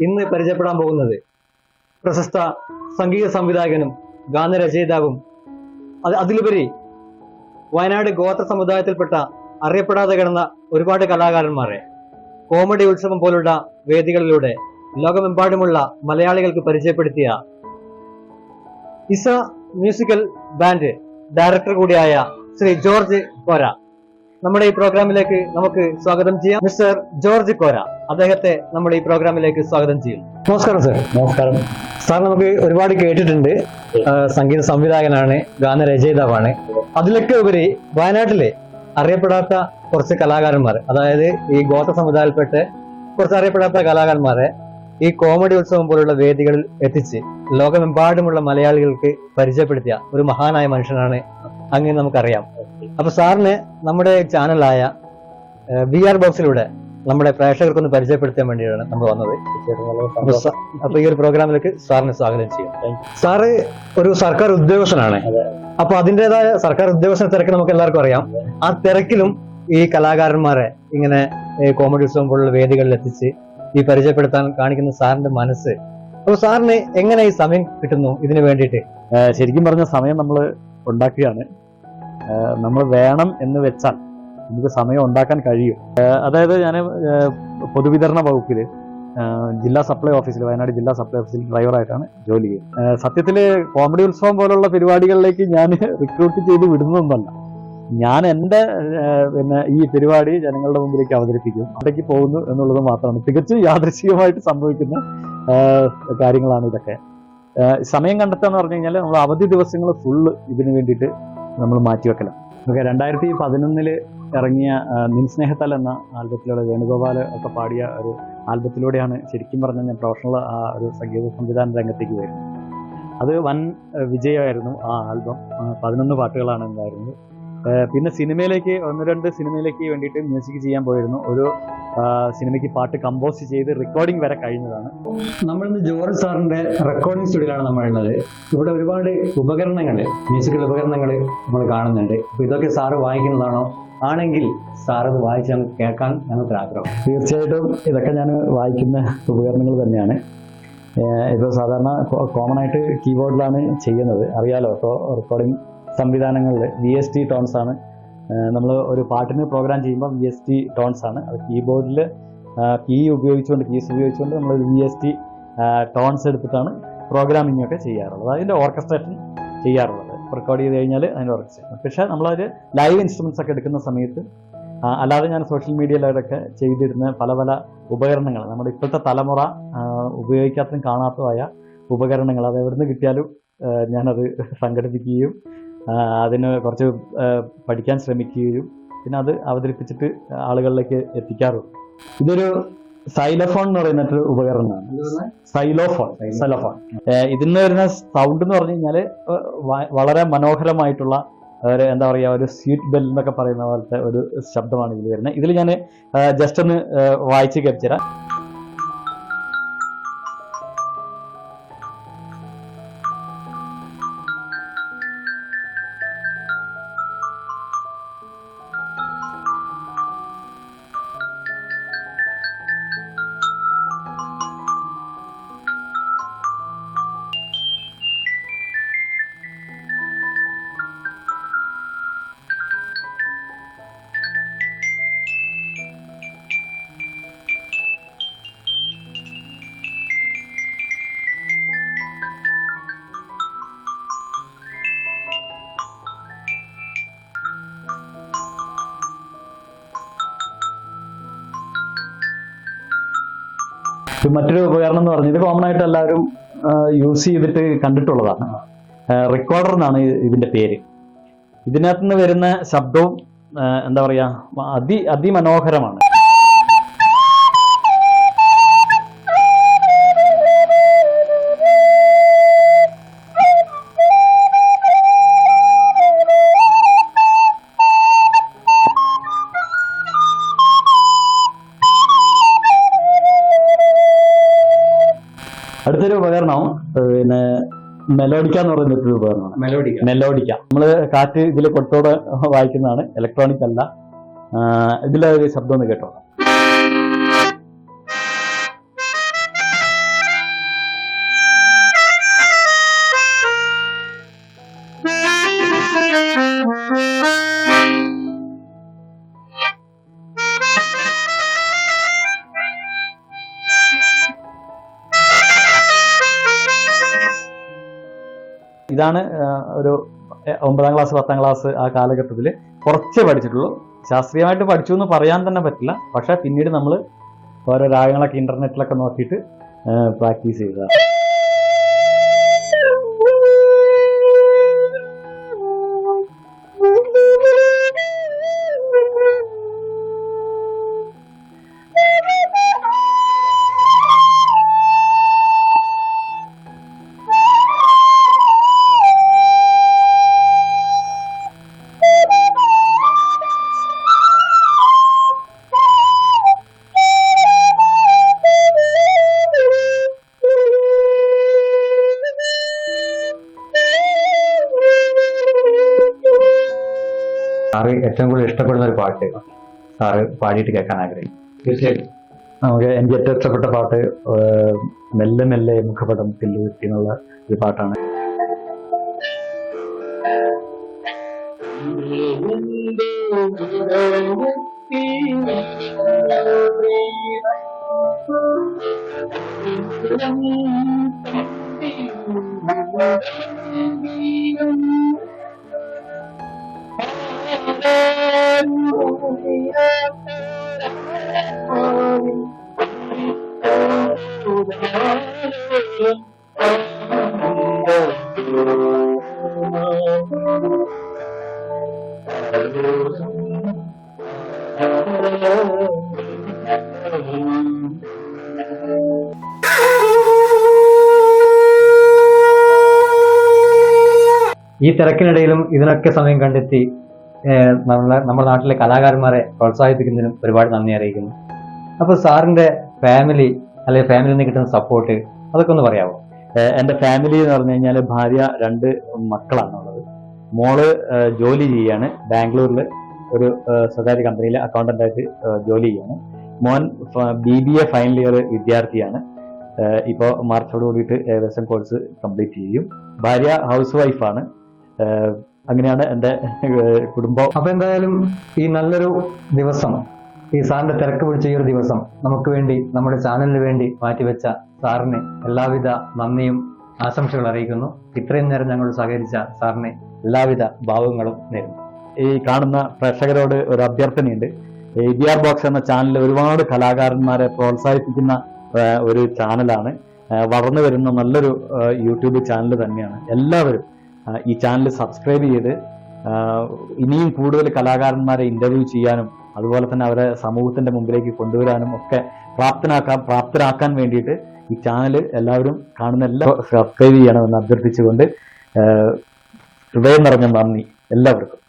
ഇന്ന് പരിചയപ്പെടാൻ പോകുന്നത് പ്രശസ്ത സംഗീത സംവിധായകനും ഗാനരചയിതാവും അത് അതിലുപരി വയനാട് ഗോത്ര സമുദായത്തിൽപ്പെട്ട അറിയപ്പെടാതെ കിടന്ന ഒരുപാട് കലാകാരന്മാരെ. കോമഡി ഉത്സവം പോലുള്ള വേദികളിലൂടെ ലോകമെമ്പാടുമുള്ള മലയാളികൾക്ക് പരിചയപ്പെടുത്തിയ ഇസ മ്യൂസിക്കൽ ബാൻഡ് ഡയറക്ടർ കൂടിയായ ശ്രീ ജോർജ് കോര നമ്മുടെ ഈ പ്രോഗ്രാമിലേക്ക് നമുക്ക് സ്വാഗതം ചെയ്യാം. മിസ്റ്റർ ജോർജ് കോര അദ്ദേഹത്തെ നമ്മുടെ ഈ പ്രോഗ്രാമിലേക്ക് സ്വാഗതം ചെയ്യും. നമസ്കാരം സർ നമസ്കാരം. സാർ നമുക്ക് ഒരുപാട് കേട്ടിട്ടുണ്ട്. സംഗീത സംവിധായകനാണ് ഗാനരചയിതാവാണ്. അതിലൊക്കെ ഉപരി വയനാട്ടിലെ അറിയപ്പെടാത്ത കുറച്ച് കലാകാരന്മാർ അതായത് ഈ ഗോത്ര സമുദായത്തിൽപ്പെട്ട് കുറച്ച് അറിയപ്പെടാത്ത കലാകാരന്മാരെ ഈ കോമഡി ഉത്സവം പോലുള്ള വേദികളിൽ എത്തിച്ച് ലോകമെമ്പാടുമുള്ള മലയാളികൾക്ക് പരിചയപ്പെടുത്തിയ ഒരു മഹാനായ മനുഷ്യനാണ് അങ്ങനെ നമുക്കറിയാം. അപ്പൊ സാറിന് നമ്മുടെ ചാനലായ ബി ആർ ബോക്സിലൂടെ നമ്മുടെ പ്രേക്ഷകർക്കൊന്ന് പരിചയപ്പെടുത്താൻ വേണ്ടിയാണ് നമ്മൾ വന്നത്. അപ്പൊ ഈ ഒരു പ്രോഗ്രാമിലേക്ക് സാറിനെ സ്വാഗതം ചെയ്യാം. സാറ് ഒരു സർക്കാർ ഉദ്യോഗസ്ഥനാണ്. അപ്പൊ അതിന്റെതായ സർക്കാർ ഉദ്യോഗസ്ഥ തിരക്ക് നമുക്ക് എല്ലാവർക്കും അറിയാം. ആ തിരക്കിലും ഈ കലാകാരന്മാരെ ഇങ്ങനെ കോമഡി ഉത്സവം പോലുള്ള വേദികളിൽ എത്തിച്ച് ഈ പരിചയപ്പെടുത്താൻ കാണിക്കുന്ന സാറിന്റെ മനസ്സ്. അപ്പൊ സാറിന് എങ്ങനെ ഈ സമയം കിട്ടുന്നു ഇതിനു വേണ്ടിയിട്ട്? ശരിക്കും പറഞ്ഞ സമയം നമ്മൾ ഉണ്ടാക്കുകയാണ്. നമ്മൾ വേണം എന്ന് വെച്ചാൽ നമുക്ക് സമയം ഉണ്ടാക്കാൻ കഴിയും. അതായത് ഞാൻ പൊതുവിതരണ വകുപ്പിൽ ജില്ലാ സപ്ലൈ ഓഫീസിൽ വയനാട് ജില്ലാ സപ്ലൈ ഓഫീസിൽ ഡ്രൈവറായിട്ടാണ് ജോലി ചെയ്യുന്നത്. സത്യത്തിൽ കോമഡി ഉത്സവം പോലുള്ള പരിപാടികളിലേക്ക് ഞാൻ റിക്രൂട്ട് ചെയ്ത് വിടുന്നതൊന്നുമല്ല. ഞാൻ എന്റെ പിന്നെ ഈ പരിപാടി ജനങ്ങളുടെ മുമ്പിലേക്ക് അവതരിപ്പിക്കും അവിടേക്ക് പോകുന്നു എന്നുള്ളത് മാത്രമാണ്. തികച്ചും യാദൃശികമായിട്ട് സംഭവിക്കുന്ന കാര്യങ്ങളാണ് ഇതൊക്കെ. സമയം കണ്ടെത്തുക എന്ന് പറഞ്ഞു കഴിഞ്ഞാൽ നമ്മൾ അവധി ദിവസങ്ങൾ ഫുള്ള് ഇതിനു വേണ്ടിയിട്ട് നമ്മൾ മാറ്റിവെക്കലാണ് ഓക്കെ രണ്ടായിരത്തി പതിനൊന്നിൽ ഇറങ്ങിയ നിൻസ്നേഹത്തൽ നിൻ സ്നേഹത്താൽ എന്ന ആൽബത്തിലൂടെ വേണുഗോപാൽ ഒക്കെ പാടിയ ഒരു ആൽബത്തിലൂടെയാണ് ശരിക്കും പറഞ്ഞാൽ ഞാൻ പ്രൊഫഷണൽ ആ ഒരു സംഗീത സംവിധാന രംഗത്തേക്ക് വരുന്നത് അത് വൻ വിജയമായിരുന്നു ആ ആൽബം. പതിനൊന്ന് പാട്ടുകളാണ് ഉണ്ടായിരുന്നത്. പിന്നെ സിനിമയിലേക്ക് ഒന്ന് രണ്ട് സിനിമയിലേക്ക് വേണ്ടിയിട്ട് മ്യൂസിക് ചെയ്യാൻ പോയിരുന്നു. ഒരു സിനിമയ്ക്ക് പാട്ട് കമ്പോസ് ചെയ്ത് റെക്കോർഡിംഗ് വരെ കഴിഞ്ഞതാണ്. നമ്മൾ ഇന്ന് ജോർജ് സാറിന്റെ റെക്കോർഡിംഗ് സ്റ്റുഡിയോയിലാണ് നമ്മളുള്ളത് ഇവിടെ ഒരുപാട് ഉപകരണങ്ങൾ മ്യൂസിക്കൽ ഉപകരണങ്ങൾ നമ്മൾ കാണുന്നുണ്ട്. അപ്പൊ ഇതൊക്കെ സാറ് വായിക്കുന്നതാണോ? ആണെങ്കിൽ സാർ അത് വായിച്ച് നമുക്ക് കേൾക്കാൻ ഞങ്ങൾക്ക് ആഗ്രഹം. തീർച്ചയായിട്ടും ഇതൊക്കെ ഞാൻ വായിക്കുന്ന ഉപകരണങ്ങൾ തന്നെയാണ്. ഇപ്പോൾ സാധാരണ കോമൺ ആയിട്ട് കീബോർഡിലാണ് ചെയ്യുന്നത്. അറിയാലോ? ഇപ്പോൾ റെക്കോർഡിംഗ് സംവിധാനങ്ങളിൽ വി എസ് ടി ടോൺസ് ആണ്. നമ്മൾ ഒരു പാട്ടിന് പ്രോഗ്രാം ചെയ്യുമ്പോൾ വി എസ് ടി ടോൺസ് ആണ്. അത് കീബോർഡിൽ കീ ഉപയോഗിച്ചുകൊണ്ട് കീസ് ഉപയോഗിച്ചുകൊണ്ട് നമ്മൾ വി എസ് ടി ടോൺസ് എടുത്തിട്ടാണ് പ്രോഗ്രാമിംഗ് ഒക്കെ ചെയ്യാറുള്ളത്. അതിന്റെ ഓർക്കസ്ട്രേഷൻ ചെയ്യാറുള്ളത്. റെക്കോർഡ് ചെയ്ത് കഴിഞ്ഞാൽ അതിന്റെ ഓർക്കസ്ട്രേഷൻ പക്ഷേ നമ്മളൊരു ലൈവ് ഇൻസ്ട്രുമെൻസ് ഒക്കെ എടുക്കുന്ന സമയത്ത് അല്ലാതെ ഞാൻ സോഷ്യൽ മീഡിയയിലൊക്കെ ചെയ്തിരുന്ന പല പല ഉപകരണങ്ങൾ നമ്മുടെ ഇപ്പോഴത്തെ തലമുറ ഉപയോഗിക്കാത്തതും കാണാത്തതുമായ ഉപകരണങ്ങൾ അത് എവിടുന്ന് കിട്ടിയാലും ആ, ഞാനത് സംഘടിപ്പിക്കുകയും അതിന് കുറച്ച് പഠിക്കാൻ ശ്രമിക്കുകയും പിന്നെ അത് അവതരിപ്പിച്ചിട്ട് ആളുകളിലേക്ക് എത്തിക്കാറുണ്ട്. ഇതൊരു സൈലോഫോൺ എന്ന് പറയുന്ന ഒരു ഉപകരണമാണ്. Xylophone xylophone. ഇതിൽ നിന്ന് വരുന്ന സൗണ്ട് എന്ന് പറഞ്ഞു കഴിഞ്ഞാൽ വളരെ മനോഹരമായിട്ടുള്ള ഒരു എന്താ പറയുക ഒരു സ്വീറ്റ് ബെൽ എന്നൊക്കെ പറയുന്ന പോലത്തെ ഒരു ശബ്ദമാണ് ഇതിൽ വരുന്നത്. ഇതിൽ ഞാൻ ജസ്റ്റ് ഒന്ന് വായിച്ച് കേൾപ്പിച്ചുതരാം മറ്റൊരു ഉപകരണം എന്ന് പറഞ്ഞത് കോമൺ ആയിട്ട് എല്ലാവരും യൂസ് ചെയ്തിട്ട് കണ്ടിട്ടുള്ളതാണ്. റെക്കോർഡർ എന്നാണ് ഇതിന്റെ പേര്. ഇതിനകത്ത് നിന്ന് വരുന്ന ശബ്ദവും എന്താ പറയാ അതി അതിമനോഹരമാണ്. അടുത്തൊരു ഉപകരണം പിന്നെ മെലോഡിക്ക എന്ന് പറയുന്ന ഒരു ഉപകരണമാണ്. മെലോഡിക്ക. മെലോഡിക്ക. നമ്മൾ കാറ്റ് ഇതിൽ കൊട്ടോടെ വായിക്കുന്നതാണ് ഇലക്ട്രോണിക് അല്ല. ഇതിലൊരു ഇതിലെ ഒരു ശബ്ദം ഒന്ന് കേട്ടോ ഇതാണ് ഒരു ഒമ്പതാം ക്ലാസ് പത്താം ക്ലാസ് ആ കാലഘട്ടത്തിൽ കുറച്ചേ പഠിച്ചിട്ടുള്ളൂ. ശാസ്ത്രീയമായിട്ട് പഠിച്ചു എന്ന് പറയാൻ തന്നെ പറ്റില്ല. പക്ഷേ പിന്നീട് നമ്മൾ ഓരോ രാഗങ്ങളൊക്കെ ഇന്റർനെറ്റിലൊക്കെ നോക്കിയിട്ട് പ്രാക്ടീസ് ചെയ്തതാണ്. സാറ് ഏറ്റവും കൂടുതൽ ഇഷ്ടപ്പെടുന്ന ഒരു പാട്ട് സാറ് പാടിയിട്ട് കേൾക്കാൻ ആഗ്രഹിക്കും തീർച്ചയായിട്ടും. നമുക്ക് എനിക്ക് ഏറ്റവും ഇഷ്ടപ്പെട്ട പാട്ട് മെല്ലെ മെല്ലെ മുഖപടം തെല്ലുകുത്തി എന്നുള്ള ഒരു പാട്ടാണ്. ഈ തിരക്കിനിടയിലും ഇതിനൊക്കെ സമയം കണ്ടെത്തി നമ്മളെ നമ്മുടെ നാട്ടിലെ കലാകാരന്മാരെ പ്രോത്സാഹിപ്പിക്കുന്നതിനും ഒരുപാട് നന്ദി അറിയിക്കുന്നു. അപ്പോൾ സാറിന്റെ ഫാമിലി അല്ലെങ്കിൽ ഫാമിലിയിൽ നിന്ന് കിട്ടുന്ന സപ്പോർട്ട് അതൊക്കെ ഒന്ന് പറയാമോ? എന്റെ ഫാമിലി എന്ന് പറഞ്ഞു കഴിഞ്ഞാൽ ഭാര്യ രണ്ട് മക്കളാണ് ഉള്ളത് മോൾ ജോലി ചെയ്യാണ് ബാംഗ്ലൂരിൽ ഒരു സ്വകാര്യ കമ്പനിയിൽ അക്കൗണ്ടന്റ് ആയിട്ട് ജോലി ചെയ്യാണ് മോൻ B B A final year വിദ്യാർത്ഥിയാണ്. ഇപ്പോൾ മാർച്ചോട് കൂടിയിട്ട് ഏകദേശം കോഴ്സ് കംപ്ലീറ്റ് ചെയ്യും. ഭാര്യ ഹൗസ് വൈഫാണ് അങ്ങനെയാണ് എന്റെ കുടുംബം. അപ്പൊ എന്തായാലും ഈ നല്ലൊരു ദിവസം ഈ സാറിന്റെ തിരക്ക് പിടിച്ച ഈ ഒരു ദിവസം നമുക്ക് വേണ്ടി നമ്മുടെ ചാനലിന് വേണ്ടി മാറ്റിവെച്ച സാറിന് എല്ലാവിധ നന്ദിയും ആശംസകൾ അറിയിക്കുന്നു. ഇത്രയും നേരം ഞങ്ങൾ സഹകരിച്ച സാറിന് എല്ലാവിധ ഭാവങ്ങളും നേരുന്നു. ഈ കാണുന്ന പ്രേക്ഷകരോട് ഒരു അഭ്യർത്ഥനയുണ്ട്. ഈ ബി ആർ ബോക്സ് എന്ന ചാനൽ ഒരുപാട് കലാകാരന്മാരെ പ്രോത്സാഹിപ്പിക്കുന്ന ഒരു ചാനലാണ്. വളർന്നു വരുന്ന നല്ലൊരു യൂട്യൂബ് ചാനൽ തന്നെയാണ്. എല്ലാവരും ഈ ചാനൽ സബ്സ്ക്രൈബ് ചെയ്ത് ഇനിയും കൂടുതൽ കലാകാരന്മാരെ ഇന്റർവ്യൂ ചെയ്യാനും അതുപോലെ തന്നെ അവരെ സമൂഹത്തിന്റെ മുമ്പിലേക്ക് കൊണ്ടുവരാനും ഒക്കെ പ്രാപ്തനാക്കാൻ പ്രാപ്തരാക്കാൻ വേണ്ടിയിട്ട് ഈ ചാനൽ എല്ലാവരും കാണുന്ന എല്ലാ സബ്സ്ക്രൈബ് ചെയ്യണമെന്ന് അഭ്യർത്ഥിച്ചുകൊണ്ട് ഹൃദയം നിറഞ്ഞ നന്ദി എല്ലാവർക്കും.